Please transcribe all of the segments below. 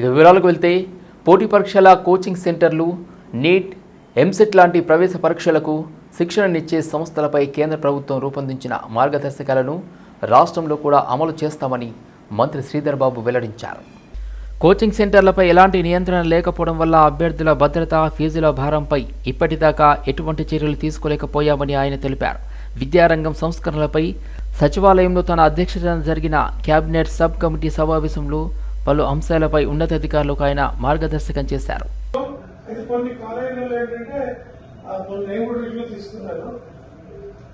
ఇక వివరాలకు వెళ్తే పోటీ పరీక్షల కోచింగ్ సెంటర్లు నీట్ ఎంసెట్ లాంటి ప్రవేశ పరీక్షలకు శిక్షణనిచ్చే సంస్థలపై కేంద్ర ప్రభుత్వం రూపొందించిన మార్గదర్శకాలను రాష్ట్రంలో కూడా అమలు చేస్తామని మంత్రి శ్రీధర్ బాబు వెల్లడించారు. కోచింగ్ సెంటర్లపై ఎలాంటి నియంత్రణ లేకపోవడం వల్ల అభ్యర్థుల భద్రత ఫీజుల భారంపై ఇప్పటిదాకా ఎటువంటి చర్యలు తీసుకోలేకపోయామని ఆయన తెలిపారు. విద్యారంగం సంస్కరణలపై సచివాలయంలో తన అధ్యక్షతన జరిగిన కేబినెట్ సబ్ కమిటీ సమావేశంలో పలు అంశాలపై ఉన్నతాధికారులకు ఆయన మార్గదర్శకం చేశారు. ఇది కొన్ని కాలేజీలలో ఏంటంటే ఆ కొన్ని నేను కూడా రివ్యూ తీసుకున్నాను.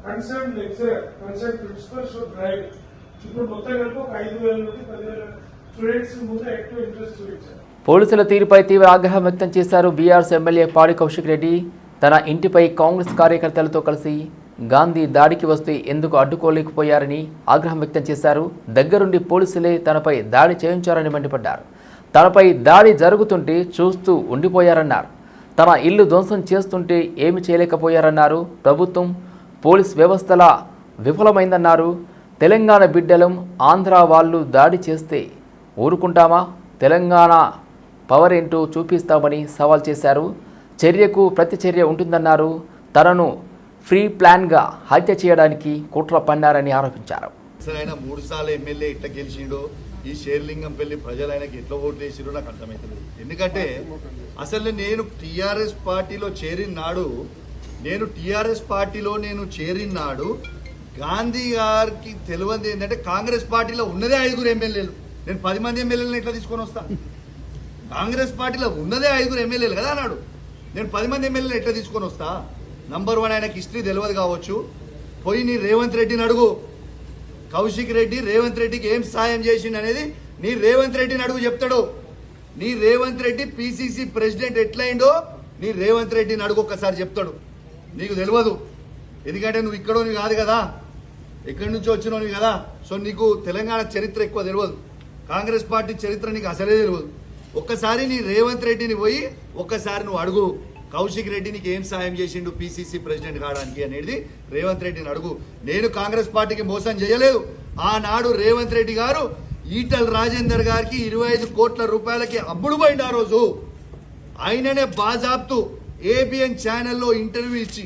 Concern lecturer concern principal should drive ఇప్పుడు మొత్తం కలిపి ఒక ఐదు వేల నుండి పదివేల స్టూడెంట్స్ ముందు ఎక్కువ ఇంట్రెస్ట్ చూపించారు. పోలీసుల తీరుపై తీవ్ర ఆగ్రహం వ్యక్తం చేశారు బీఆర్ఎస్ ఎమ్మెల్యే పాడి కౌశిక్ రెడ్డి. తన ఇంటిపై కాంగ్రెస్ కార్యకర్తలతో కలిసి గాంధీ దాడికి వస్తే ఎందుకు అడ్డుకోలేకపోయారని ఆగ్రహం వ్యక్తం చేశారు. దగ్గరుండి పోలీసులే తనపై దాడి చేయించారని మండిపడ్డారు. తనపై దాడి జరుగుతుంటే చూస్తూ ఉండిపోయారన్నారు. తన ఇల్లు ధ్వంసం చేస్తుంటే ఏమి చేయలేకపోయారన్నారు. ప్రభుత్వం పోలీస్ వ్యవస్థల విఫలమైందన్నారు. తెలంగాణ బిడ్డలం ఆంధ్ర వాళ్ళు దాడి చేస్తే ఊరుకుంటామా? తెలంగాణ పవర్ ఏంటో చూపిస్తామని సవాల్ చేశారు. చర్యకు ప్రతిచర్య ఉంటుందన్నారు. తనను ఫ్రీ ప్లాన్గా హత్య చేయడానికి కుట్ర పన్నారని ఆరోపించారు. అసలు ఆయన మూడు సార్లు ఎమ్మెల్యే ఇట్లా గెలిచిండో ఈ షేర్లింగం పెళ్ళి ప్రజలు ఆయనకి ఎట్లా ఓట్లు వేసిరో నాకు అర్థమవుతుంది ఎందుకంటే అసలు నేను టీఆర్ఎస్ పార్టీలో చేరినాడు నేను టీఆర్ఎస్ పార్టీలో నేను చేరినాడు గాంధీ గారికి తెలియంది ఏంటంటే కాంగ్రెస్ పార్టీలో ఉన్నదే ఐదుగురు ఎమ్మెల్యేలు. నేను పది మంది ఎమ్మెల్యేలను ఎట్లా తీసుకొని వస్తా? కాంగ్రెస్ పార్టీలో ఉన్నదే ఐదుగురు ఎమ్మెల్యేలు కదా అన్నాడు. నేను పది మంది ఎమ్మెల్యేలు ఎట్లా తీసుకొని వస్తా? నంబర్ వన్ ఆయనకి హిస్టరీ తెలియదు కావచ్చు. పోయి నీ రేవంత్ రెడ్డిని అడుగు. కౌశిక్ రెడ్డి రేవంత్ రెడ్డికి ఏం సాయం చేసిండు అనేది నీ రేవంత్ రెడ్డిని అడుగు చెప్తాడు. నీ రేవంత్ రెడ్డి పిసిసి ప్రెసిడెంట్ ఎట్లయిండో నీ రేవంత్ రెడ్డిని అడుగు ఒక్కసారి చెప్తాడు. నీకు తెలియదు ఎందుకంటే నువ్వు ఇక్కడోని కాదు కదా. ఎక్కడి నుంచి వచ్చినోని కదా. సో నీకు తెలంగాణ చరిత్ర ఎక్కువ తెలియదు కాంగ్రెస్ పార్టీ చరిత్ర నీకు అసలే తెలియదు ఒక్కసారి నీ రేవంత్ రెడ్డిని పోయి ఒక్కసారి నువ్వు అడుగు. కౌశిక్ రెడ్డి నీకు ఏం సాయం చేసిండు పిసిసి ప్రెసిడెంట్ కావడానికి అనేది రేవంత్ రెడ్డిని అడుగు. నేను కాంగ్రెస్ పార్టీకి మోసం చేయలేదు. ఆనాడు రేవంత్ రెడ్డి గారు ఈటల్ రాజేందర్ గారికి ఇరవై ఐదు కోట్ల రూపాయలకి అమ్ముడు పోయింది ఆ రోజు. ఆయననే బాజాబ్తూ ఏబిఎన్ ఛానల్లో ఇంటర్వ్యూ ఇచ్చి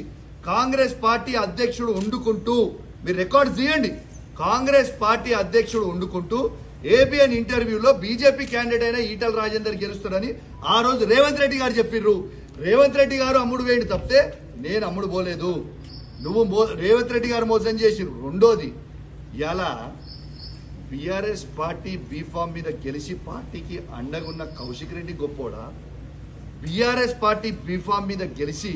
కాంగ్రెస్ పార్టీ అధ్యక్షుడు వండుకుంటూ మీరు రికార్డ్ తీయండి. కాంగ్రెస్ పార్టీ అధ్యక్షుడు వండుకుంటూ ఏబిఎన్ ఇంటర్వ్యూలో బీజేపీ క్యాండిడేట్ అయిన ఈటల రాజేందర్ గెలుస్తాడని ఆ రోజు రేవంత్ రెడ్డి గారు చెప్పిర్రు. రేవంత్ రెడ్డి గారు అమ్ముడు వేయండి తప్పితే నేను అమ్ముడు పోలేదు. నువ్వు మో రేవంత్ రెడ్డి గారు మోసం చేసిరు రెండోది ఇలా బీఆర్ఎస్ పార్టీ బీఫామ్ మీద గెలిచి పార్టీకి అండగున్న కౌశిక్ రెడ్డి గొప్పోడా? బీఆర్ఎస్ పార్టీ బీఫామ్ మీద గెలిచి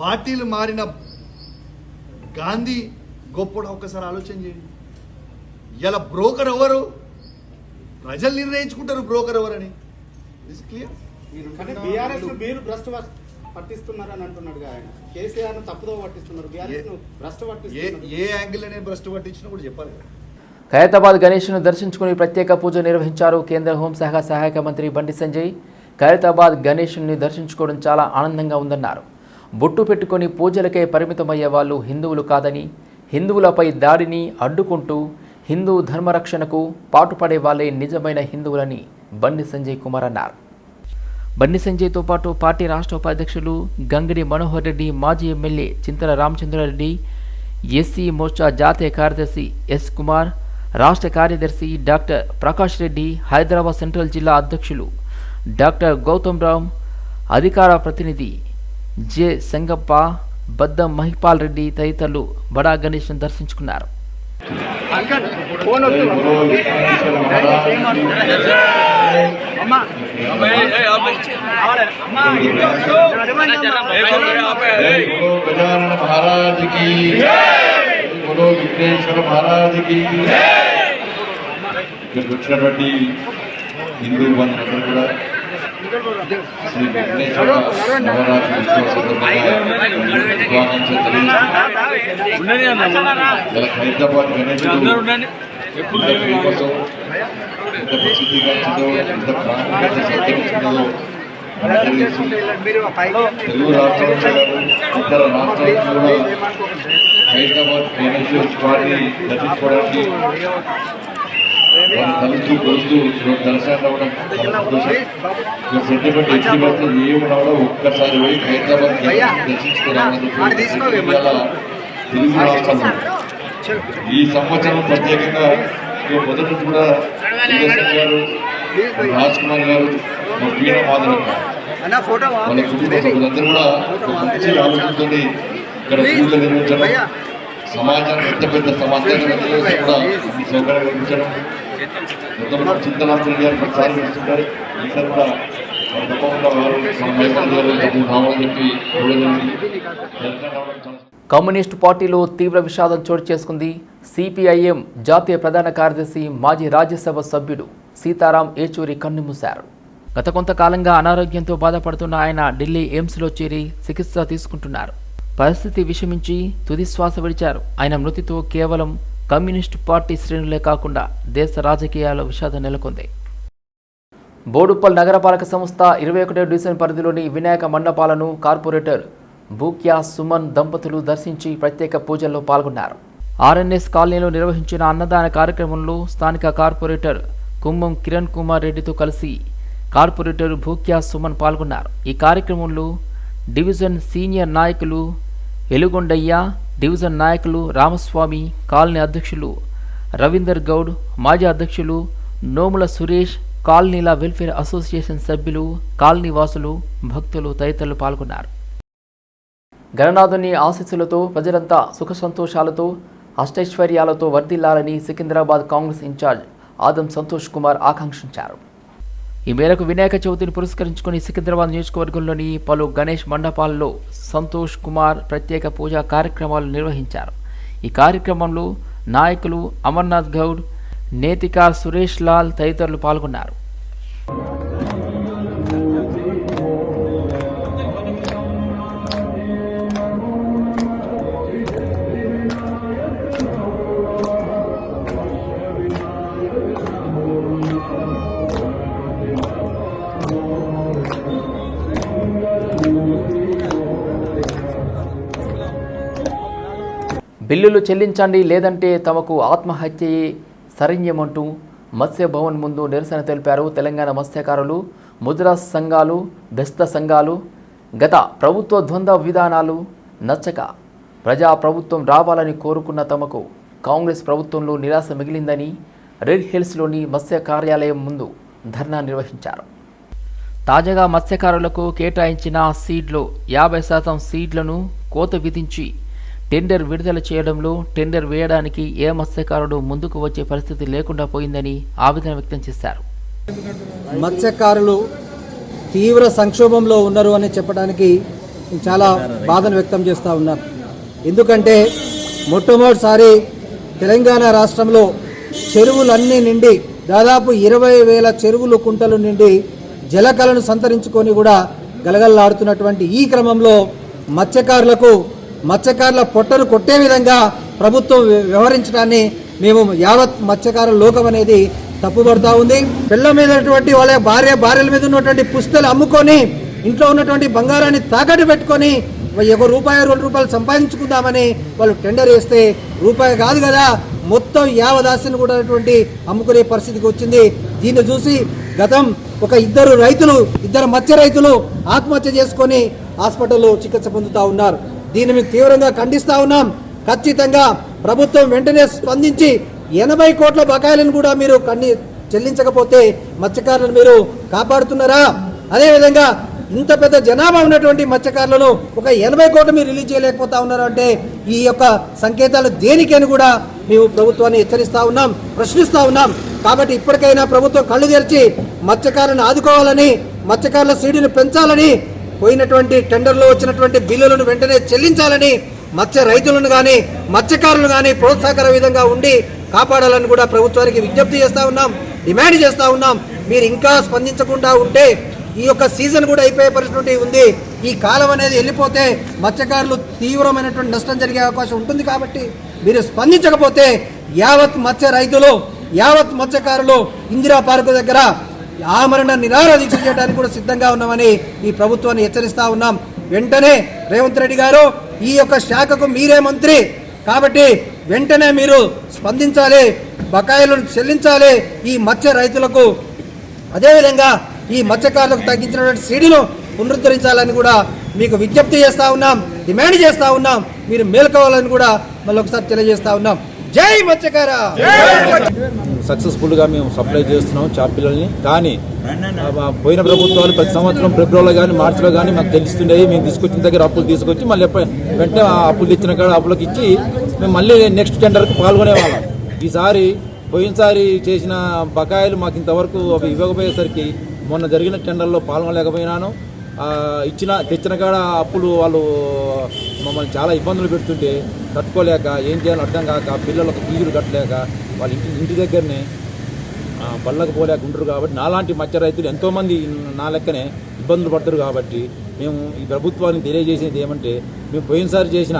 పార్టీలు మారిన గాంధీ గొప్పోడా? ఒక్కసారి ఆలోచన చేయండి. ఇలా బ్రోకర్ ఎవరు? ప్రజలు నిర్ణయించుకుంటారు బ్రోకర్ ఎవరని. ఇస్ క్లియర్ కానీ బీఆర్ఎస్ను మీరు భ్రష్టు పట్టిస్తున్నారని అంటున్నాడు ఆయన. కేసీఆర్ను తప్పుదో పట్టిస్తున్నారు. బీఆర్ఎస్ను భ్రష్టు ఏ పట్టిస్తున్నారు. ఏ యాంగిల్ అనే భ్రష్టు పట్టించినా కూడా చెప్పాలి. కదా ఖైరతాబాద్ గణేష్ను దర్శించుకుని ప్రత్యేక పూజ నిర్వహించారు కేంద్ర హోంశాఖ సహాయక మంత్రి బండి సంజయ్. ఖైరతాబాద్ గణేష్ని దర్శించుకోవడం చాలా ఆనందంగా ఉందన్నారు. బొట్టు పెట్టుకొని పూజలకే పరిమితమయ్యే వాళ్ళు హిందువులు కాదని హిందువులపై దాడిని అడ్డుకుంటూ హిందూ ధర్మరక్షణకు పాటుపడే వాళ్ళే నిజమైన హిందువులని బండి సంజయ్ కుమార్ అన్నారు. బండి సంజయ్తో పాటు పార్టీ రాష్ట్ర ఉపాధ్యక్షులు గంగిడి మనోహర్ రెడ్డి మాజీ ఎమ్మెల్యే చింతల రామచంద్రారెడ్డి ఎస్సీ మోర్చా జాతీయ కార్యదర్శి ఎస్ కుమార్ రాష్ట్ర కార్యదర్శి డాక్టర్ ప్రకాష్ రెడ్డి హైదరాబాద్ సెంట్రల్ జిల్లా అధ్యక్షులు డాక్టర్ గౌతమ్ రామ్ అధికార ప్రతినిధి జె సంగప్ప బద్దం మహిపాల్ రెడ్డి తదితరులు బడా గణేష్ను దర్శించుకున్నారు. बोलो गजानन महाराज की बोलो విఘ్నేశ్వర మహారాజ్ కి ఇక్కడ వచ్చినటువంటి హిందూ బంధువులందరూ కూడా శ్రీ విఘ్నేశ్వర నవరాత్రి ఉత్సవ సందర్భంగా శుభాకాంక్షలు తెలియజేస్తున్నాను. ఇలా హైదరాబాద్ గణేశుడు ఎంత తెలుగు రాష్ట్రాలు ఇతర రాష్ట్రాలు కూడా హైదరాబాద్ ఫైనాన్షియల్ వారిని దర్శించుకోవడానికి వాళ్ళు కలుస్తూ కొలుస్తూ దర్శనం రావడం సెంటిమెంట్ ఎట్టి మాత్రం ఏమి రావడం ఒక్కసారి పోయి హైదరాబాద్ దర్శించుకోవాలని తెలుగు రాష్ట్రాలు ఈ సంవత్సరం ప్రత్యేకంగా మొదటి కూడా గారు రాజ్ కుమార్ గారు మా వీణ మాధవ్ గారు వాళ్ళ కుటుంబ సభ్యులందరూ కూడా ఒక మంచి ఆలోచనతో ఇక్కడ పూజలు నిర్వహించడం సమాజాన్ని పెద్ద పెద్ద సమాజాన్ని కూడా సౌకర్యం కల్పించడం చింతనాథులు గారు చేస్తుంటారు ఈసారి కమ్యూనిస్టు పార్టీలో తీవ్ర విషాదం చోటు చేసుకుంది. సిపిఐఎం జాతీయ ప్రధాన కార్యదర్శి మాజీ రాజ్యసభ సభ్యుడు సీతారాం ఏచూరి కన్నుమూశారు. గత కొంతకాలంగా అనారోగ్యంతో బాధపడుతున్న ఆయన ఢిల్లీ ఎయిమ్స్లో చేరి చికిత్స తీసుకుంటున్నారు. పరిస్థితి విషమించి తుదిశ్వాస విడిచారు. ఆయన మృతితో కేవలం కమ్యూనిస్టు పార్టీ శ్రేణులే కాకుండా దేశ రాజకీయాల్లో విషాదం నెలకొంది. బోడుప్పల్ నగరపాలక సంస్థ ఇరవై ఒకటో డివిజన్ పరిధిలోని వినాయక మండపాలను కార్పొరేటర్ భూక్యా సుమన్ దంపతులు దర్శించి ప్రత్యేక పూజల్లో పాల్గొన్నారు. ఆర్ఎన్ఎస్ కాలనీలో నిర్వహించిన అన్నదాన కార్యక్రమంలో స్థానిక కార్పొరేటర్ కుంభం కిరణ్ కుమార్ రెడ్డితో కలిసి కార్పొరేటర్ భూక్యా సుమన్ పాల్గొన్నారు. ఈ కార్యక్రమంలో డివిజన్ సీనియర్ నాయకులు ఎలుగొండయ్య డివిజన్ నాయకులు రామస్వామి కాలనీ అధ్యక్షులు రవీందర్ గౌడ్ మాజీ అధ్యక్షులు నోముల సురేష్ కాలనీల వెల్ఫేర్ అసోసియేషన్ సభ్యులు కాలనీ వాసులు భక్తులు తదితరులు పాల్గొన్నారు. గణనాథుని ఆశీస్సులతో ప్రజలంతా సుఖ సంతోషాలతో అష్టైశ్వర్యాలతో వర్ధిల్లాలని సికింద్రాబాద్ కాంగ్రెస్ ఇన్ఛార్జ్ ఆదం సంతోష్ కుమార్ ఆకాంక్షించారు. ఈ మేరకు వినాయక చవితిని పురస్కరించుకుని సికింద్రాబాద్ నియోజకవర్గంలోని పలు గణేష్ మండపాల్లో సంతోష్ కుమార్ ప్రత్యేక పూజా కార్యక్రమాలు నిర్వహించారు. ఈ కార్యక్రమంలో నాయకులు అమర్నాథ్ గౌడ్ నేతికార్ సురేష్ లాల్ తదితరులు పాల్గొన్నారు. బిల్లులు చెల్లించండి లేదంటే తమకు ఆత్మహత్యయే శరణ్యమంటూ మత్స్య భవన్ ముందు నిరసన తెలిపారు. తెలంగాణ మత్స్యకారులు ముద్రా సంఘాలు బెస్త సంఘాలు గత ప్రభుత్వ ద్వంద్వ విధానాలు నచ్చక ప్రజా ప్రభుత్వం రావాలని కోరుకున్న తమకు కాంగ్రెస్ ప్రభుత్వంలో నిరాశ మిగిలిందని రెడ్ హిల్స్లోని మత్స్య కార్యాలయం ముందు ధర్నా నిర్వహించారు. తాజాగా మత్స్యకారులకు కేటాయించిన సీడ్లో యాభై శాతం సీడ్లను కోత విధించి టెండర్ విడుదల చేయడంలో టెండర్ వేయడానికి ఏ మత్స్యకారుడు ముందుకు వచ్చే పరిస్థితి లేకుండా పోయిందని ఆవేదన వ్యక్తం చేశారు. మత్స్యకారులు తీవ్ర సంక్షోభంలో ఉన్నారు అని చెప్పడానికి చాలా బాధను వ్యక్తం చేస్తూ ఉన్నాను ఎందుకంటే మొట్టమొదటిసారి తెలంగాణ రాష్ట్రంలో చెరువులన్నీ నిండి దాదాపు ఇరవై వేల చెరువులు కుంటలు నిండి జలకలను సంతరించుకొని కూడా గలగలలాడుతున్నటువంటి ఈ క్రమంలో మత్స్యకారులకు మత్స్యకారుల పొట్టను కొట్టే విధంగా ప్రభుత్వం వ్యవహరించడాన్ని మేము యావత్ మత్స్యకార లోకం అనేది తప్పుపడుతూ ఉంది. పిల్ల మీద ఉన్నటువంటి వాళ్ళ భార్య భార్యల మీద ఉన్నటువంటి పుస్తలు అమ్ముకొని ఇంట్లో ఉన్నటువంటి బంగారాన్ని తాకట్టు పెట్టుకొని ఒక రూపాయి రెండు రూపాయలు సంపాదించుకుందామని వాళ్ళు టెండర్ వేస్తే రూపాయి కాదు కదా మొత్తం యావదాస్తిని కూడా అటువంటి అమ్ముకునే పరిస్థితికి వచ్చింది. దీన్ని చూసి గతం ఒక ఇద్దరు రైతులు ఇద్దరు మత్స్య రైతులు ఆత్మహత్య చేసుకొని హాస్పిటల్లో చికిత్స పొందుతూ ఉన్నారు. దీన్ని మేము తీవ్రంగా ఖండిస్తా ఉన్నాం. ఖచ్చితంగా ప్రభుత్వం వెంటనే స్పందించి ఎనభై కోట్ల బకాయిలను కూడా మీరు కన్ని చెల్లించకపోతే మత్స్యకారులను మీరు కాపాడుతున్నారా? అదేవిధంగా ఇంత పెద్ద జనాభా ఉన్నటువంటి మత్స్యకారులను ఒక ఎనభై కోట్లు మీరు రిలీజ్ చేయలేకపోతా ఉన్నారు అంటే ఈ యొక్క సంకేతాలు దేనికని కూడా మేము ప్రభుత్వాన్ని హెచ్చరిస్తా ఉన్నాం ప్రశ్నిస్తా ఉన్నాం. కాబట్టి ఇప్పటికైనా ప్రభుత్వం కళ్ళు తెరిచి మత్స్యకారులను ఆదుకోవాలని మత్స్యకారుల సీడును పెంచాలని పోయినటువంటి టెండర్లో వచ్చినటువంటి బిల్లులను వెంటనే చెల్లించాలని మత్స్య రైతులను కానీ మత్స్యకారులను కానీ ప్రోత్సాహకర విధంగా ఉండి కాపాడాలని కూడా ప్రభుత్వానికి విజ్ఞప్తి చేస్తూ ఉన్నాం డిమాండ్ చేస్తూ ఉన్నాం. మీరు ఇంకా స్పందించకుండా ఉంటే ఈ యొక్క సీజన్ కూడా అయిపోయే పరిస్థితి ఉంది. ఈ కాలం అనేది వెళ్ళిపోతే మత్స్యకారులు తీవ్రమైనటువంటి నష్టం జరిగే అవకాశం ఉంటుంది కాబట్టి మీరు స్పందించకపోతే యావత్ మత్స్య రైతులు యావత్ మత్స్యకారులు ఇందిరా పార్కు దగ్గర ఆమరణ నిరాహార దీక్ష చేయడానికి కూడా సిద్ధంగా ఉన్నామని ఈ ప్రభుత్వాన్ని హెచ్చరిస్తా ఉన్నాం. వెంటనే రేవంత్ రెడ్డి గారు ఈ యొక్క శాఖకు మీరే మంత్రి. కాబట్టి వెంటనే మీరు స్పందించాలి బకాయిలను చెల్లించాలి ఈ మత్స్య రైతులకు. అదేవిధంగా ఈ మత్స్యకారులకు తగ్గించినటువంటి సీడీను పునరుద్ధరించాలని కూడా మీకు విజ్ఞప్తి చేస్తా ఉన్నాం డిమాండ్ చేస్తా ఉన్నాం. మీరు మేల్కోవాలని కూడా మళ్ళీ ఒకసారి తెలియజేస్తా ఉన్నాం. జై మత్స్యకార! సక్సెస్ఫుల్గా మేము సప్లై చేస్తున్నాం చాప్ పిల్లల్ని. కానీ పోయిన ప్రభుత్వాలు ప్రతి సంవత్సరం ఫిబ్రవరిలో కానీ మార్చిలో కానీ మాకు తెలుస్తుండేవి. మేము తీసుకొచ్చిన దగ్గర అప్పులు తీసుకొచ్చి మళ్ళీ వెంటనే ఆ అప్పులు ఇచ్చిన కాడ అప్పులకు ఇచ్చి మేము మళ్ళీ నెక్స్ట్ టెండర్కి పాల్గొనేవాళ్ళం. ఈసారి పోయినసారి చేసిన బకాయిలు మాకు ఇంతవరకు అవి ఇవ్వకపోయేసరికి మొన్న జరిగిన టెండర్లో పాల్గొనలేకపోయినాను. ఇచ్చిన తెచ్చిన కాడ అప్పులు వాళ్ళు మమ్మల్ని చాలా ఇబ్బందులు పెడుతుంటే తట్టుకోలేక ఏం చేయాలో అర్థం కాక పిల్లలకు ఫీజులు కట్టలేక వాళ్ళ ఇంటి ఇంటి దగ్గరనే పళ్ళకు బళ్ళకు పోలేక ఉంటారు కాబట్టి నాలాంటి మత్స్య రైతులు ఎంతోమంది నా లెక్కనే ఇబ్బందులు పడతారు కాబట్టి మేము ఈ ప్రభుత్వానికి తెలియజేసేది ఏమంటే మేము పోయినసారి చేసిన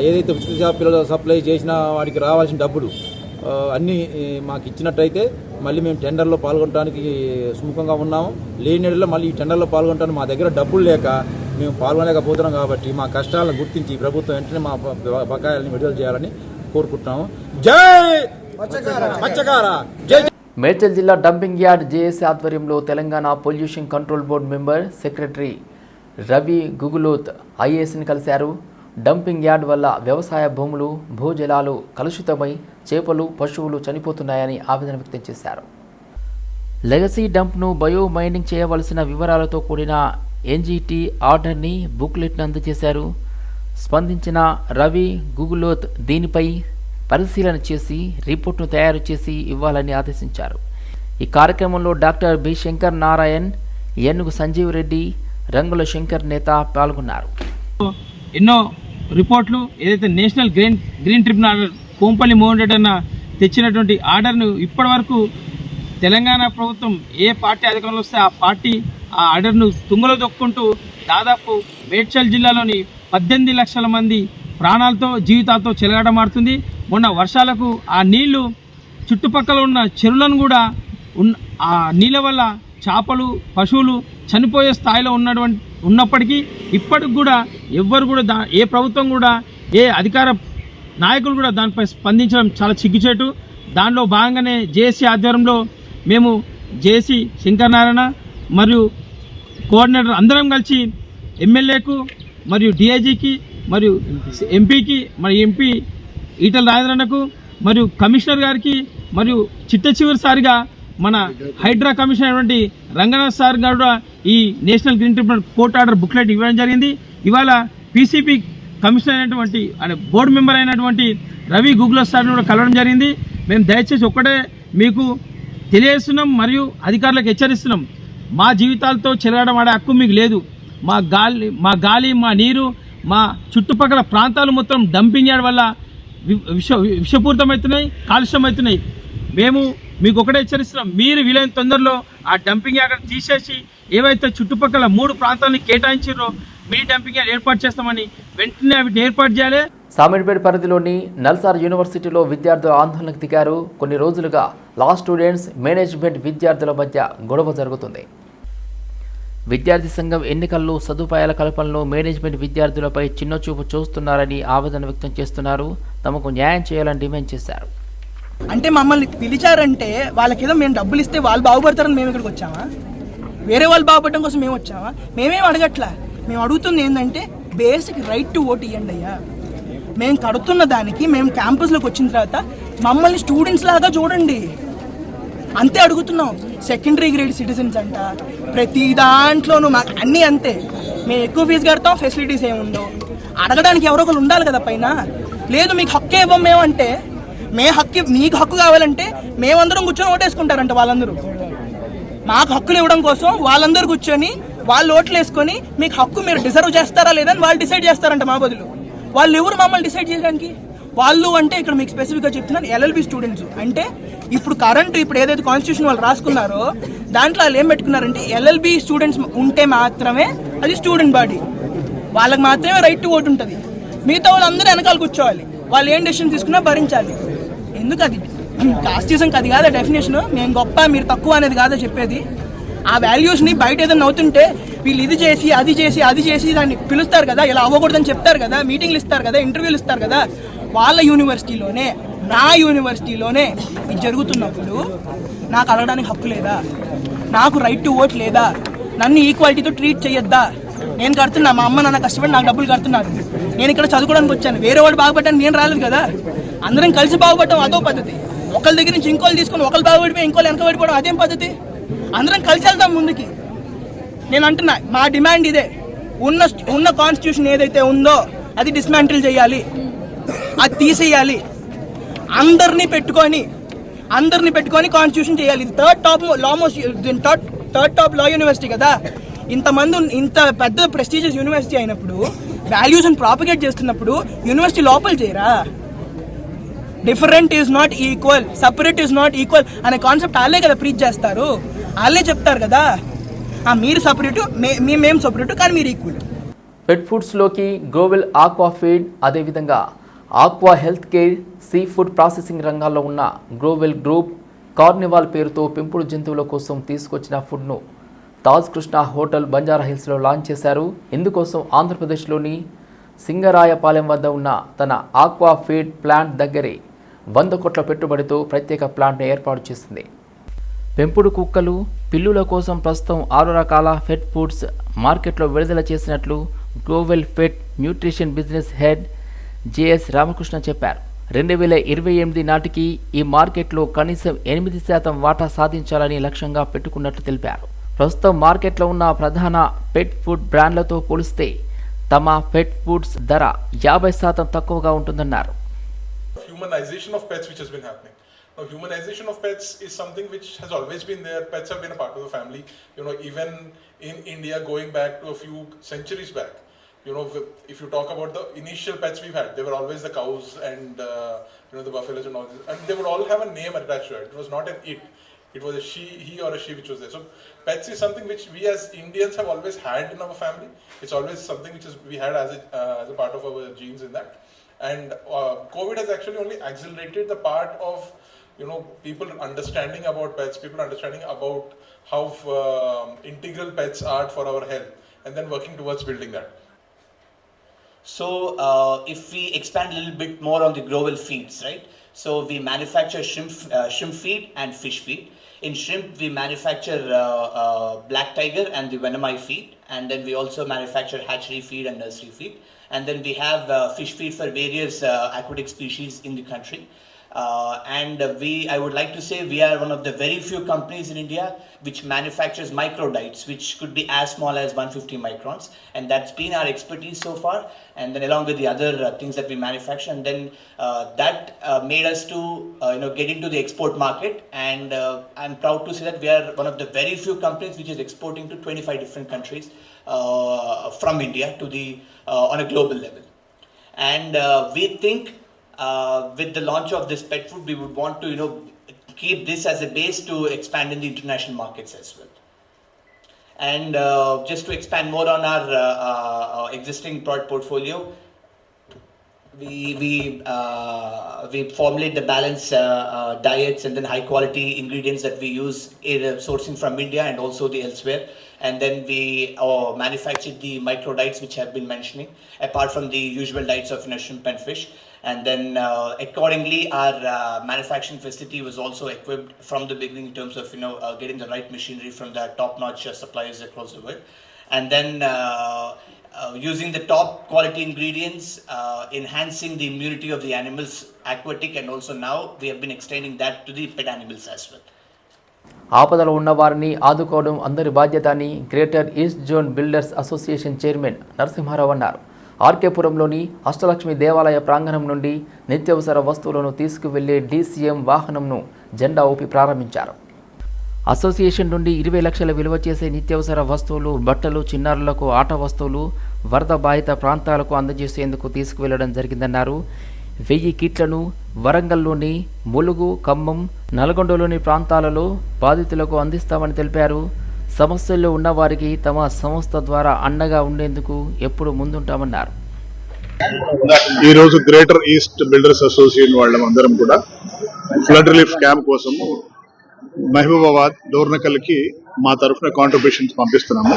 ఏదైతే ఉచిత షాప్ పిల్లలు సప్లై చేసినా వాడికి రావాల్సిన డబ్బులు అన్నీ మాకు ఇచ్చినట్టయితే మళ్ళీ మేము టెండర్లో పాల్గొనడానికి సుముఖంగా ఉన్నాము. లేని యెడల మళ్ళీ ఈ టెండర్లో పాల్గొనడానికి మా దగ్గర డబ్బులు లేక మేము పాల్గొనలేకపోతున్నాం కాబట్టి మా కష్టాలను గుర్తించి ప్రభుత్వం వెంటనే మా బకాయిల్ని విడుదల చేయాలని కోరుకుంటున్నాము. జై మత్స్యకార. జై. మేడ్చల్ జిల్లా డంపింగ్ యార్డ్ జేఏసీ ఆధ్వర్యంలో Telangana pollution control board member secretary Ravi Guguloth ఐఏఎస్ని కలిశారు. డంపింగ్ యార్డ్ వల్ల వ్యవసాయ భూములు భూజలాలు కలుషితమై చేపలు పశువులు చనిపోతున్నాయని ఆవేదన వ్యక్తం చేశారు. లెగసీ డంప్ను బయో మైనింగ్ చేయవలసిన వివరాలతో కూడిన ఎన్జీటీ ఆర్డర్ని బుక్లెట్ను అందజేశారు. స్పందించిన రవి గుగులోత్ దీనిపై పరిశీలన చేసి రిపోర్ట్ను తయారు చేసి ఇవ్వాలని ఆదేశించారు. ఈ కార్యక్రమంలో డాక్టర్ బి శంకర్ నారాయణ్ ఏనుగు సంజీవ్ రెడ్డి రంగుల శంకర్ నేత పాల్గొన్నారు. ఎన్నో రిపోర్ట్లు ఏదైతే national green green tribunal order Kompally Mohan Reddy అన్న తెచ్చినటువంటి ఆర్డర్ను ఇప్పటి వరకు తెలంగాణ ప్రభుత్వం ఏ పార్టీ అధికారంలో వస్తే ఆ పార్టీ ఆ ఆర్డర్ను తుంగలో దొక్కుంటూ దాదాపు మేడ్చల్ జిల్లాలోని పద్దెనిమిది లక్షల మంది ప్రాణాలతో జీవితాలతో చెలగాటమాడుతుంది మొన్న వర్షాలకు ఆ నీళ్ళు చుట్టుపక్కల ఉన్న చెరువులను కూడా ఉన్న ఆ నీళ్ళ వల్ల చేపలు పశువులు చనిపోయే స్థాయిలో ఉన్నటువంటి ఉన్నప్పటికీ ఇప్పటికి కూడా ఎవ్వరు కూడా దా ఏ ప్రభుత్వం కూడా ఏ అధికార నాయకులు కూడా దానిపై స్పందించడం చాలా చిగ్గుచేటు. దానిలో భాగంగానే జేఏసీ ఆధ్వర్యంలో మేము జేసీ శంకరనారాయణ మరియు కోఆర్డినేటర్ అందరం కలిసి ఎమ్మెల్యేకు మరియు డిఐజీకి మరియు ఎంపీకి మరి ఎంపీ ఈటల రాజేంద్రన్నకు మరియు కమిషనర్ గారికి మరియు చిట్ట చివరిసారిగా మన హైడ్రా కమిషన్ అయినటువంటి రంగనాథ్ సార్ గారు కూడా ఈ national green tribunal court order booklet ఇవ్వడం జరిగింది. ఇవాళ పీసీపీ కమిషనర్ అయినటువంటి అంటే బోర్డు మెంబర్ అయినటువంటి రవి గూగులో సార్ని కూడా కలవడం జరిగింది. మేము దయచేసి ఒక్కటే మీకు తెలియజేస్తున్నాం మరియు అధికారులకు హెచ్చరిస్తున్నాం. మా జీవితాలతో చెలగడం ఆడే హక్కు మీకు లేదు. మా గాలి మా గాలి మా నీరు మా చుట్టుపక్కల ప్రాంతాలు మొత్తం డంపింగ్ యార్డ్ వల్ల విష విషపూరితమవుతున్నాయి కాలుష్యమవుతున్నాయి. మేము మీకు ఒకటే హెచ్చరిస్తున్నాం. మీరు వీలైన తొందరలో ఆ డంపింగ్ యార్డ్ తీసేసి ఏవైతే చుట్టుపక్కల మూడు ప్రాంతాలని కేటాయించారో మీ డంపింగ్ యార్డ్ ఏర్పాటు చేస్తామని వెంటనే వీటిని ఏర్పాటు చేయాలి. సామిడిపేట పరిధిలోని నల్సార్ యూనివర్సిటీలో విద్యార్థులు ఆందోళనకు దిగారు. కొన్ని రోజులుగా లా స్టూడెంట్స్ మేనేజ్మెంట్ విద్యార్థుల మధ్య గొడవ జరుగుతుంది. విద్యార్థి సంఘం ఎన్నికల్లో సదుపాయాల కల్పనలో మేనేజ్మెంట్ విద్యార్థులపై చిన్నచూపు చూస్తున్నారని ఆవేదన వ్యక్తం చేస్తున్నారు. తమకు న్యాయం చేయాలని డిమాండ్ చేశారు. అంటే మమ్మల్ని పిలిచారంటే వాళ్ళకేదో మేము డబ్బులు ఇస్తే వాళ్ళు బాగుపడతారని మేము ఇక్కడికి వచ్చామా? వేరే వాళ్ళు బాగుపడడం కోసం మేము వచ్చామా? మేమేం అడగట్లా? మేము అడుగుతుంది ఏంటంటే బేసిక్ రైట్ టు ఓట్ ఇవ్వండి అయ్యా. మేము కడుతున్న దానికి మేము క్యాంపస్లోకి వచ్చిన తర్వాత మమ్మల్ని స్టూడెంట్స్ లాగా చూడండి. అంతే అడుగుతున్నాం. సెకండరీ గ్రేడ్ సిటిజన్స్ అంట ప్రతి దాంట్లోనూ మాకు అన్నీ అంతే. మేము ఎక్కువ ఫీజు కడతాం ఫెసిలిటీస్ ఏముండవు. అడగడానికి ఎవరో ఒకరు ఉండాలి కదా పైన. లేదు మీకు హక్కే ఇవ్వం మేమంటే మే హక్కు మీకు హక్కు కావాలంటే మేమందరం కూర్చొని ఓటేసుకుంటారంట వాళ్ళందరూ. మాకు హక్కులు ఇవ్వడం కోసం వాళ్ళందరూ కూర్చొని వాళ్ళు ఓట్లు వేసుకొని మీకు హక్కు మీరు డిజర్వ్ చేస్తారా లేదని వాళ్ళు డిసైడ్ చేస్తారంట మా బదులు. వాళ్ళు ఎవరు మమ్మల్ని డిసైడ్ చేయడానికి? వాళ్ళు అంటే ఇక్కడ మీకు స్పెసిఫిక్గా చెప్తున్నాను ఎల్ఎల్బి స్టూడెంట్స్ అంటే ఇప్పుడు కరెంట్ ఇప్పుడు ఏదైతే కాన్స్టిట్యూషన్ వాళ్ళు రాసుకున్నారో దాంట్లో వాళ్ళు ఏం పెట్టుకున్నారంటే ఎల్ఎల్బి స్టూడెంట్స్ ఉంటే మాత్రమే అది స్టూడెంట్ బాడీ వాళ్ళకి మాత్రమే రైట్ టు ఓటు ఉంటుంది. మిగతా వాళ్ళందరూ వెనకాల కూర్చోవాలి. వాళ్ళు ఏం డెసిషన్ తీసుకున్నా భరించాలి. ఎందుకు అది? కాస్టిజం అది కాదా డెఫినేషన్ మేము గొప్ప మీరు తక్కువ అనేది కాదా చెప్పేది. ఆ వాల్యూస్ని బయట ఏదైనా అవుతుంటే వీళ్ళు ఇది చేసి అది చేసి అది చేసి దాన్ని పిలుస్తారు కదా ఇలా అవ్వకూడదని చెప్తారు కదా మీటింగ్లు ఇస్తారు కదా ఇంటర్వ్యూలు ఇస్తారు కదా వాళ్ళ యూనివర్సిటీలోనే నా యూనివర్సిటీలోనే ఇది జరుగుతున్నప్పుడు నాకు అడగడానికి హక్కు లేదా? నాకు రైట్ టు ఓట్ లేదా? నన్ను ఈక్వాలిటీతో ట్రీట్ చేయొద్దా? నేను కడుతున్నా మా అమ్మ నాన్న కష్టపడి నాకు డబ్బులు కడుతున్నారు. నేను ఇక్కడ చదువుకోవడానికి వచ్చాను. వేరే వాడు బాగుపడ్డాను నేను రాలేదు కదా? అందరం కలిసి బాగుపడటం అదో పద్ధతి. ఒకళ్ళ దగ్గర నుంచి ఇంకోళ్ళు తీసుకొని ఒకళ్ళు బాగుపడిపోయి ఇంకోళ్ళు వెనకబడిపోవడం అదేం పద్ధతి? అందరం కలిసి వెళ్దాం ముందుకి. నేను అంటున్నా మా డిమాండ్ ఇదే. ఉన్న ఉన్న కాన్స్టిట్యూషన్ ఏదైతే ఉందో అది డిస్మాంటిల్ చేయాలి. అది తీసేయాలి. అందరినీ పెట్టుకొని అందరినీ పెట్టుకొని కాన్స్టిట్యూషన్ చేయాలి. ఇది third top law most third third top law university కదా. ఇంతమంది ఇంత పెద్ద ప్రెస్టీజియస్ యూనివర్సిటీ అయినప్పుడు వాల్యూస్ని ప్రాపగేట్ చేస్తున్నప్పుడు యూనివర్సిటీ లోపల చేయరా different is not equal separate is not equal అనే కాన్సెప్ట్ వాళ్ళే కదా ప్రీచ్ చేస్తారు. వాళ్ళే చెప్తారు కదా. మీరు సపరేట్ మేము సపరేట్ కానీ మీరు ఈక్వల్ పెట్ ఫుడ్స్లోకి గ్లోబల్ ఆక్వా ఫీడ్ అదేవిధంగా aqua health care sea food processing రంగాల్లో ఉన్న గ్లోబల్ గ్రూప్ కార్నివాల్ పేరుతో పెంపుడు జంతువుల కోసం తీసుకొచ్చిన ఫుడ్ను తాజ్ కృష్ణ హోటల్ బంజారా హిల్స్లో లాంచ్ చేశారు. ఇందుకోసం ఆంధ్రప్రదేశ్లోని సింగరాయపాలెం వద్ద ఉన్న తన ఆక్వా ఫీడ్ ప్లాంట్ దగ్గరే వంద కోట్ల పెట్టుబడితో ప్రత్యేక ప్లాంట్ను ఏర్పాటు చేసింది. పెంపుడు కుక్కలు పిల్లుల కోసం ప్రస్తుతం ఆరు రకాల ఫెట్ ఫుడ్స్ మార్కెట్లో విడుదల చేసినట్లు global pet nutrition business head JS Ramakrishna చెప్పారు. రెండు వేల ఇరవై ఎనిమిది నాటికి ఈ మార్కెట్లో కనీసం ఎనిమిది శాతం వాటా సాధించాలని లక్ష్యంగా పెట్టుకున్నట్లు తెలిపారు. ప్రస్తుతం మార్కెట్లో ఉన్న ప్రధాన పెట్ ఫుడ్ బ్రాండ్లతో పోలిస్తే తమ పెట్ ఫుడ్స్ ధర యాభై శాతం తక్కువగా ఉంటుందన్నారు. Humanization of pets which has been happening. Now, humanization of pets is something which has always been there. Pets have been a part of the family. You know, even in India, going back to a few centuries back. You know, if- you talk about the initial pets we've had, they were always the cows and uh, you know the buffaloes and all this, and they would all have a name attached to it. It was not an it. It was a she, he or a she which was there. So pets is something which we as Indians have always had in our family. It's always something which is we had as a uh, as a part of our genes in that. And uh, COVID has actually only accelerated the part of you know people understanding about pets, people understanding about how um integral pets are for our health, and then working towards building that. So, uh, if we expand a little bit more on the global feeds, right? So, we manufacture shrimp, uh, shrimp feed and fish feed. In shrimp, we manufacture uh, uh, black tiger and the venomai feed, and then we also manufacture hatchery feed and nursery feed. And then we have uh, fish feed for various uh, aquatic species in the country. Uh, and we, I would like to say, we are one of the very few companies in India which manufactures microdites, which could be as small as 150 microns, and that's been our expertise so far. And then along with the other uh, things that we manufacture, and then uh, that uh, made us to, uh, you know, get into the export market. And uh, I'm proud to say that we are one of the very few companies which is exporting to 25 different countries from India to the on a global level. And we think uh, with the launch of this pet food, we would want to, you know, keep this as a base to expand in the international markets as well. And uh, just to expand more on our uh, uh, existing product portfolio, we we uh, we formulate the balanced uh, uh, diets and then high quality ingredients that we use either sourcing from India and also the elsewhere. And then we uh, manufacture the micro diets which have been mentioning, apart from the usual diets of you know, shrimp and fish. And then uh, accordingly, our uh, manufacturing facility was also equipped from the beginning in terms of you know uh, getting the right machinery from the top-notch uh, suppliers across the world. And then uh, uh, using the top quality ingredients, uh, enhancing the immunity of the animals, aquatic, and also now we have been extending that to the pet animals as well. ఆపదలో ఉన్న వారిని ఆదుకోవడం అందరి బాధ్యత అని greater east zone builders association chairman Narasimha Rao అన్నారు ఆర్కేపురంలోని అష్టలక్ష్మి దేవాలయ ప్రాంగణం నుండి నిత్యావసర వస్తువులను తీసుకువెళ్ళే డీసీఎం వాహనంను జెండా ఊపి ప్రారంభించారు. అసోసియేషన్ నుండి ఇరవై లక్షల విలువ చేసే నిత్యావసర వస్తువులు బట్టలు చిన్నారులకు ఆట వస్తువులు వరద బాధిత ప్రాంతాలకు అందజేసేందుకు తీసుకువెళ్ళడం జరిగిందన్నారు. వెయ్యి కిట్లను వరంగల్లోని ములుగు ఖమ్మం నల్గొండలోని ప్రాంతాలలో బాధితులకు అందిస్తామని తెలిపారు. సమస్యల్లో ఉన్నవారికి తమ సంస్థ ద్వారా అండగా ఉండేందుకు ఎప్పుడు ముందుంటామన్నారు. ఈ రోజు గ్రేటర్ ఈస్ట్ బిల్డర్స్ అసోసియేషన్ వాళ్ళం అందరం కూడా ఫ్లడ్ రిలీఫ్ క్యాంప్ కోసము మహబూబాబాద్ డోర్నకల్కి మా తరఫున కాంట్రిబ్యూషన్స్ పంపిస్తున్నాము.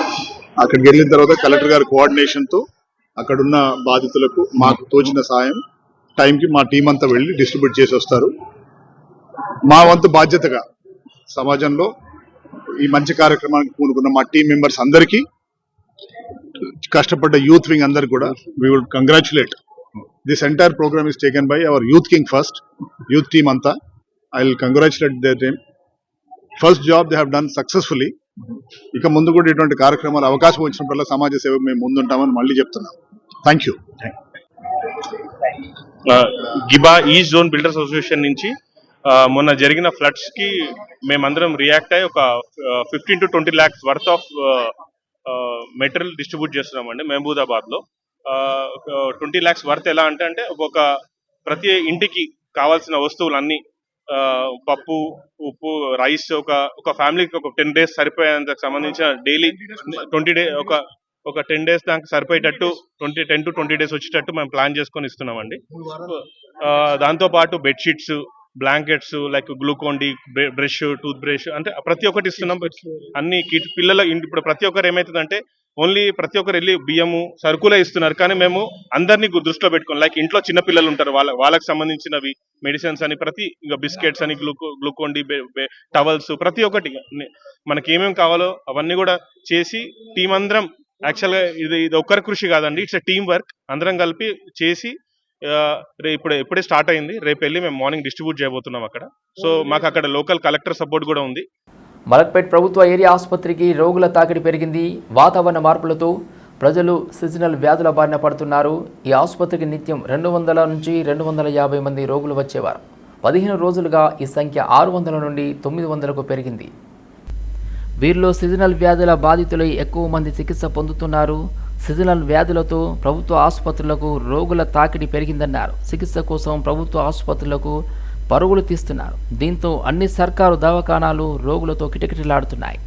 అక్కడికి వెళ్ళిన తర్వాత కలెక్టర్ గారి కోఆర్డినేషన్తో అక్కడున్న బాధితులకు మాకు తోచిన సాయం టైంకి మా టీం అంతా వెళ్ళి డిస్ట్రిబ్యూట్ చేసి వస్తారు. మా వంతు బాధ్యతగా సమాజంలో ఈ మంచి కార్యక్రమానికి పూనుకున్న మా టీం మెంబర్స్ అందరికీ కష్టపడ్డ యూత్ వింగ్ అందరు కూడా we will congratulate this entire programme is taken by our youth king first youth team అంతా. I will congratulate the team first job they have done successfully ఇక ముందు కూడా ఇటువంటి కార్యక్రమాలు అవకాశం వచ్చినప్పుడల్లా సమాజ సేవ మేము ముందుంటామని మళ్ళీ చెప్తున్నాం. థ్యాంక్ యూ గిబా ఈస్ట్ జోన్ బిల్డర్స్ అసోసియేషన్ నుంచి మొన్న జరిగిన ఫ్లడ్స్కి మేమందరం రియాక్ట్ అయ్యి ఒక fifteen to twenty lakhs worth of material distribute చేస్తున్నామండి మహబూదాబాద్లో ట్వంటీ ల్యాక్స్ వర్త్ ఎలా అంటే అంటే ఒక ప్రతి ఇంటికి కావాల్సిన వస్తువులన్నీ పప్పు ఉప్పు రైస్ ఒక ఒక ఫ్యామిలీకి ఒక టెన్ డేస్ సరిపోయేంత సంబంధించిన డైలీ ట్వంటీ డే ఒక ఒక టెన్ డేస్ దానికి సరిపోయేటట్టు twenty ten to twenty days వచ్చేటట్టు మేము ప్లాన్ చేసుకొని ఇస్తున్నామండి. ఆ, దాంతో పాటు bedsheets blankets like glucon D brush toothbrush అంటే ప్రతి ఒక్కటి ఇస్తున్నాం. అన్ని కిట్ పిల్లల ఇంటి- ఇప్పుడు ప్రతి ఒక్కరు ఏమవుతుందంటే ఓన్లీ ప్రతి ఒక్కరు వెళ్ళి బియ్యము సరుకులే ఇస్తున్నారు. కానీ మేము అందరినీ దృష్టిలో పెట్టుకోం లైక్ ఇంట్లో చిన్న పిల్లలు ఉంటారు. వాళ్ళ వాళ్ళకి సంబంధించినవి మెడిసిన్స్ అని ప్రతి ఇంకా బిస్కెట్స్ అని గ్లూకో గ్లూకోన్ డి టవల్స్ ప్రతి ఒక్కటి. మనకి ఏమేమి కావాలో అవన్నీ కూడా చేసి టీం అందరం యాక్చువల్గా ఇది ఇది ఒక్కరి కృషి కాదండి. ఇట్స్ టీమ్ వర్క్ అందరం కలిపి చేసి ఇప్పుడు ఇప్పుడే స్టార్ట్ అయింది. రేపు వెళ్ళి మేము మార్నింగ్ డిస్ట్రిబ్యూట్ చేయబోతున్నాం అక్కడ. సో మాకు అక్కడ లోకల్ కలెక్టర్ సపోర్ట్ కూడా ఉంది. మలక్పేట్ ప్రభుత్వ ఏరియా ఆసుపత్రికి రోగుల తాకిడి పెరిగింది. వాతావరణ మార్పులతో ప్రజలు సీజనల్ వ్యాధుల బారిన పడుతున్నారు. ఈ ఆసుపత్రికి నిత్యం రెండు వందల నుంచి రెండు వందల యాభై మంది రోగులు వచ్చేవారు. పదిహేను రోజులుగా ఈ సంఖ్య ఆరు వందల నుండి తొమ్మిది వందలకు పెరిగింది. వీరిలో సీజనల్ వ్యాధుల బాధితులై ఎక్కువ మంది చికిత్స పొందుతున్నారు. సీజనల్ వ్యాధులతో ప్రభుత్వ ఆసుపత్రులకు రోగుల తాకిడి పెరిగిందన్నారు. చికిత్స కోసం ప్రభుత్వ ఆసుపత్రులకు పరుగులు తీస్తున్నారు. దీంతో అన్ని సర్కారు దవాఖానాలు రోగులతో కిటకిటలాడుతున్నాయి.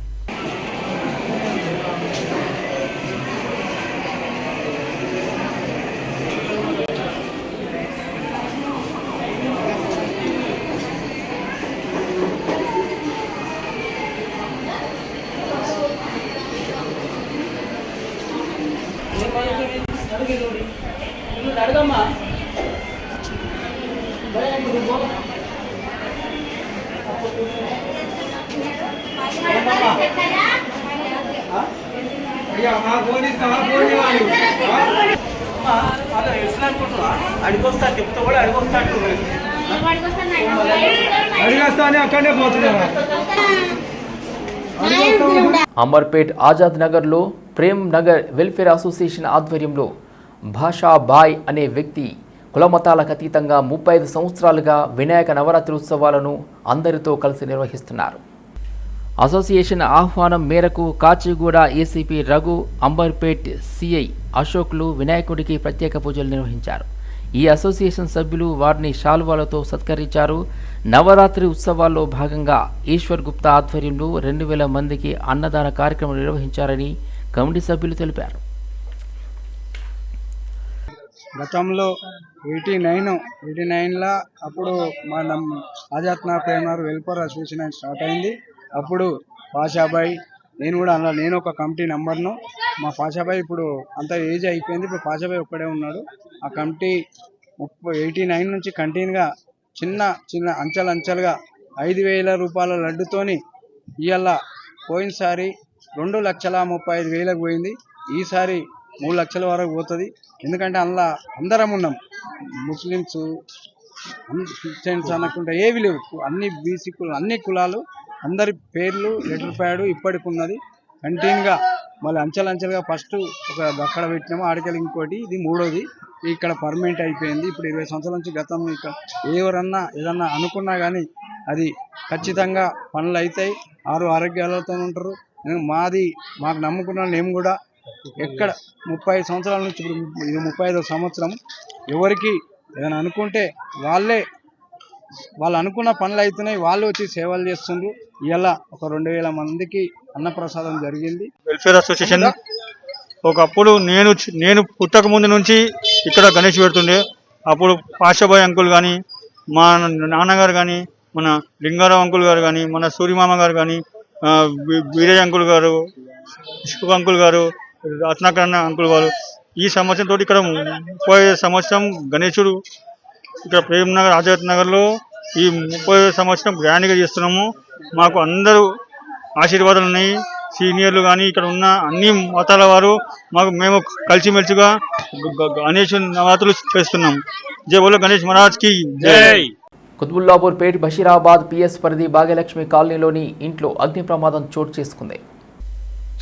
అడిగొస్తా చెప్తా కూడా అడిగొస్తా అమర్పేట్ ఆజాద్ నగర్లో ప్రేమ్ నగర్ వెల్ఫేర్ అసోసియేషన్ ఆధ్వర్యంలో భాషా బాయ్ అనే వ్యక్తి కులమతాలకు అతీతంగా ముప్పై ఐదు సంవత్సరాలుగా వినాయక నవరాత్రి ఉత్సవాలను అందరితో కలిసి నిర్వహిస్తున్నారు. అసోసియేషన్ ఆహ్వానం మేరకు కాచిగూడ ఏసీపీ రఘు అంబర్పేట్ సిఐ అశోక్లు వినాయకుడికి ప్రత్యేక పూజలు నిర్వహించారు. ఈ అసోసియేషన్ సభ్యులు వారిని శాలువాలతో సత్కరించారు. నవరాత్రి ఉత్సవాల్లో భాగంగా ఈశ్వర్ గుప్తా ఆధ్వర్యంలో రెండు వేల మందికి అన్నదాన కార్యక్రమం నిర్వహించారని కమిటీ సభ్యులు తెలిపారు. గతంలో ఎయిటీ నైన్ ఎయిటీ నైన్లో అప్పుడు మనం నమ్ ఆజాత్నా ప్రేమర్ వెల్ఫేర్ అసోసియేషన్ స్టార్ట్ అయింది. అప్పుడు పాషాబాయ్ నేను కూడా అందులో నేను ఒక కమిటీ నెంబర్ను మా పాషాబాయ్ ఇప్పుడు అంత ఏజ్ అయిపోయింది. ఇప్పుడు పాషాబాయ్ ఒక్కడే ఉన్నాడు. ఆ కమిటీ ముప్పై ఎయిటీ నైన్ నుంచి కంటిన్యూగా చిన్న చిన్న అంచెలంచెలుగా ఐదు వేల రూపాయల లడ్డుతోని ఇవాళ పోయినసారి రెండు లక్షల ముప్పై ఐదు వేలకు పోయింది. ఈసారి మూడు లక్షల వరకు పోతుంది. ఎందుకంటే అందులో అందరం ఉన్నాం. ముస్లిమ్స్ క్రిస్టియన్స్ అనకుండా ఏవి లేవు. అన్ని బీసీ కులాలు అన్ని కులాలు అందరి పేర్లు లెటర్ ప్యాడ్ ఇప్పటికి ఉన్నది కంటిన్యూగా మళ్ళీ అంచెలంచెలుగా ఫస్ట్ ఒక అక్కడ పెట్టినాము ఆడికల్ ఇంకోటి ఇది మూడోది. ఇక్కడ పర్మనెంట్ అయిపోయింది. ఇప్పుడు ఇరవై సంవత్సరాల నుంచి గతం ఇక్కడ ఎవరన్నా ఏదన్నా అనుకున్నా కానీ అది ఖచ్చితంగా పనులు అవుతాయి ఆరు ఆరోగ్యాలతో ఉంటారు. నేను మాది మాకు నమ్ముకున్న మేము కూడా ఎక్కడ ముప్పై సంవత్సరాల నుంచి ఇప్పుడు ఇది ముప్పై ఐదో సంవత్సరం. ఎవరికి ఏదైనా అనుకుంటే వాళ్ళే వాళ్ళు అనుకున్న పనులు అవుతున్నాయి వాళ్ళు వచ్చి సేవలు చేస్తుండ్రు. ఇలా ఒక రెండు వేల మందికి అన్నప్రసాదం జరిగింది. వెల్ఫేర్ అసోసియేషన్ ఒకప్పుడు నేను నేను పుట్టక ముందు నుంచి ఇక్కడ గణేష్ పెడుతుండే. అప్పుడు పాషాబాయ్ అంకుల్ కానీ మా నాన్నగారు కానీ మన లింగారావు అంకుల్ గారు కానీ మన సూర్యమామ గారు కానీ వీరయ్య అంకుల్ గారు ఇష్కు అంకుల్ గారు రత్నాకరణ అంకుల్ గారు ఈ సంవత్సరం తోటి ఇక్కడ ముప్పై సంవత్సరం గణేశుడు ఇక్కడ ప్రేమ్ నగర్ ఆజాద్ నగర్లో ఈ ముప్పై సంవత్సరం గ్రాండ్గా చేస్తున్నాము. మాకు అందరూ ఆశీర్వాదాలు ఉన్నాయి. సీనియర్లు కానీ ఇక్కడ ఉన్న అన్ని మతాల వారు మాకు మేము కలిసిమెలిసిగా గణేష్ నవరాత్రులు చేస్తున్నాం. జై బోలో గణేష్ మహారాజ్కి జై. కుతుబుల్లాపూర్ పేట్ బషీరాబాద్ పిఎస్ పరిధి భాగ్యలక్ష్మి కాలనీలోని ఇంట్లో అగ్ని ప్రమాదం చోటు చేసుకుంది.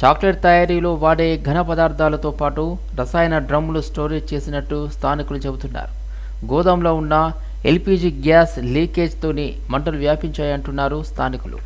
చాక్లెట్ తయారీలో వాడే ఘన పదార్థాలతో పాటు రసాయన డ్రమ్ములు స్టోరేజ్ చేసినట్టు స్థానికులు చెబుతున్నారు. గోదాంలో ఉన్న ఎల్పిజి గ్యాస్ లీకేజ్తోని మంటలు వ్యాపించాయంటున్నారు స్థానికులు.